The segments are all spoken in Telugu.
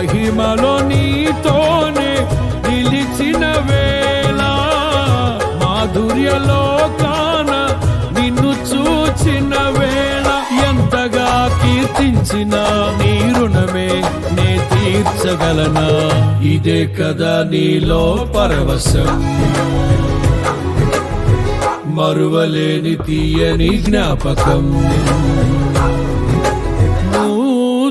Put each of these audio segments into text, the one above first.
మహిమలో నీతోనే నిలిచిన వేళ మాధుర్యలో కాన నిన్ను చూచిన వేళ ఎంతగా కీర్తించిన నీ రుణమే నే తీర్చగలనా? ఇదే కదా నీలో పరవశం. మరువలేని తీయని జ్ఞాపకం.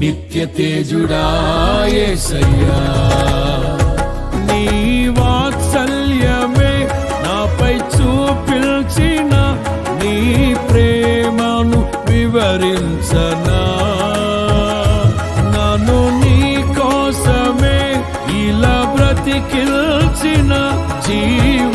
నిత్య తేజుడాయేసయ్యా నీ వాత్సల్యమే నాపై చూపించిన నీ ప్రేమను వివరించనా. నన్ను నీ కోసమే ఇలా బ్రతికిల్చిన జీవ